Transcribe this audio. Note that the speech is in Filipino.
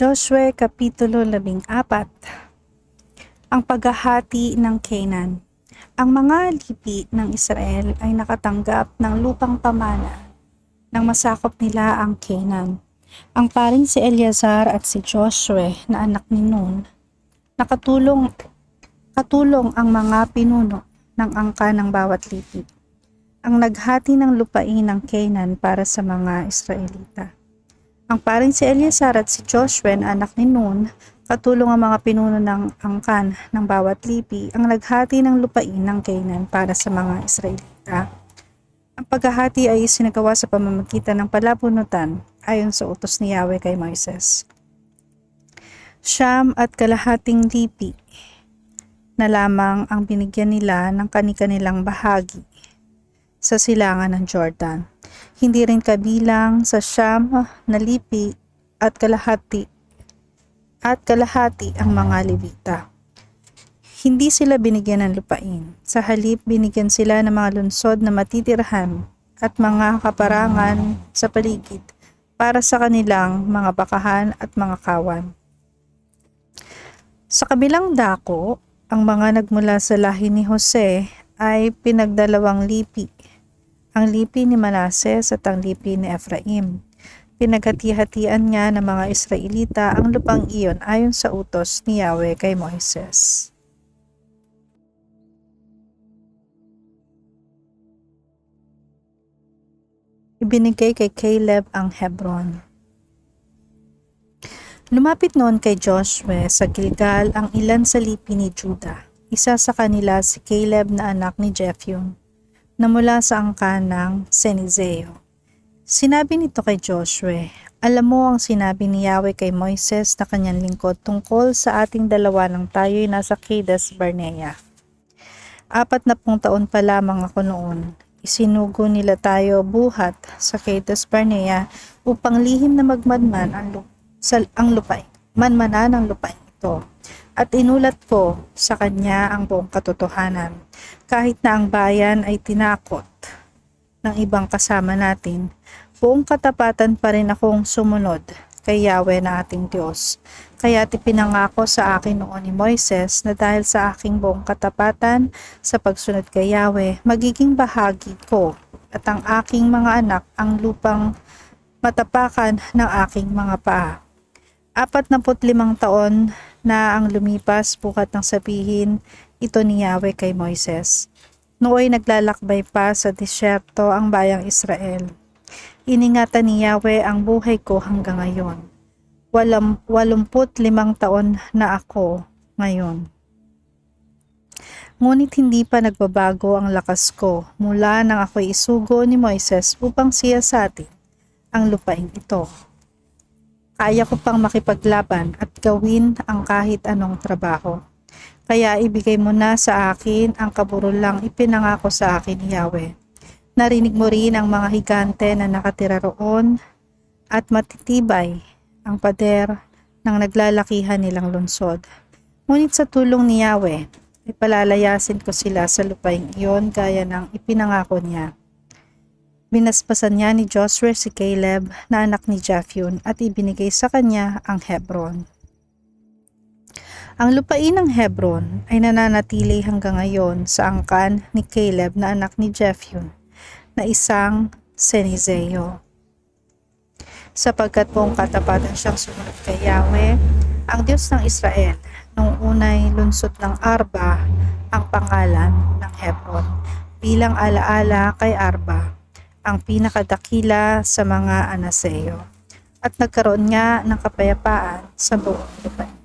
Joshua Kapitulo 14 Ang paghahati ng Canaan Ang mga lipi ng Israel ay nakatanggap ng lupang pamana nang masakop nila ang Canaan. Ang paring si Eleazar at si Joshua na anak ni Nun, nakatulong katulong ang mga pinuno ng angka ng bawat lipi. Ang naghati ng lupain ng Canaan para sa mga Israelita. Ang paring si Eleazar at si Joshua na anak ni Nun, katulong ang mga pinuno ng angkan ng bawat lipi, ang naghati ng lupain ng Canaan para sa mga Israelita. Ang paghahati ay sinagawa sa pamamagitan ng palabunutan ayon sa utos ni Yahweh kay Moises. Siyam at kalahating lipi na lamang ang binigyan nila ng kani-kanilang bahagi sa silangan ng Jordan. Hindi rin kabilang sa siyam na lipi at kalahati at kalahati ang mga Levita. Hindi sila binigyan ng lupain. Sa halip, binigyan sila ng mga lunsod na matitirhan at mga kaparangan sa paligid para sa kanilang mga bakahan at mga kawan. Sa kabilang dako, ang mga nagmula sa lahi ni Jose ay pinagdalawang lipi. Ang lipi ni Manases at ang lipi ni Ephraim. Pinaghati-hatian niya ng mga Israelita ang lupang iyon ayon sa utos ni Yahweh kay Moises. Ibinigay kay Caleb ang Hebron. Lumapit noon kay Joshua sa Gilgal ang ilan sa lipi ni Judah. Isa sa kanila si Caleb na anak ni Jephune, na mula sa angkan ng Senizeo. Sinabi nito kay Joshua, Alam mo ang sinabi ni Yahweh kay Moises na kanyang lingkod tungkol sa ating dalawa nang tayo'y nasa Kadesh Barnea. Apat na pung taon pa lamang ako noon. Isinugo nila tayo buhat sa Kadesh Barnea upang lihim na magmadman ang, lupa sa ang lupay, manmanan ang lupay ito. At inulat ko sa kanya ang buong katotohanan. Kahit na ang bayan ay tinakot ng ibang kasama natin, buong katapatan pa rin akong sumunod kay Yahweh na ating Diyos. Kaya pinangako sa akin noon ni Moises na dahil sa aking buong katapatan sa pagsunod kay Yahweh, magiging bahagi ko at ang aking mga anak ang lupang matapakan ng aking mga paa. Apat na limang taon na ang lumipas bukat ng sabihin ito ni Yahweh kay Moises. Nooy naglalakbay pa sa disyerto ang bayang Israel. Iningatan ni Yahweh ang buhay ko hanggang ngayon. Walam, walumput limang taon na ako ngayon. Ngunit hindi pa nagbabago ang lakas ko mula nang ako'y isugo ni Moises upang siya sa atin ang lupain ito kaya ko pang makipaglaban at gawin ang kahit anong trabaho. Kaya ibigay mo na sa akin ang kaburulang ipinangako sa akin ni Yahweh. Narinig mo rin ang mga higante na nakatira roon at matitibay ang pader ng naglalakihan nilang lungsod. Ngunit sa tulong ni Yahweh, ipalalayasin ko sila sa lupaing iyon gaya ng ipinangako niya. Binaspasan niya ni Joshua si Caleb na anak ni Jephune at ibinigay sa kanya ang Hebron. Ang lupain ng Hebron ay nananatili hanggang ngayon sa angkan ni Caleb na anak ni Jephune na isang Senizeo. Sapagkat buong katapatan siyang sumunod kay Yahweh, ang Diyos ng Israel, nung unay lunsot ng Arba ang pangalan ng Hebron bilang alaala kay Arba ang pinakadakila sa mga anaseo at nagkaroon nga ng kapayapaan sa buong lupain.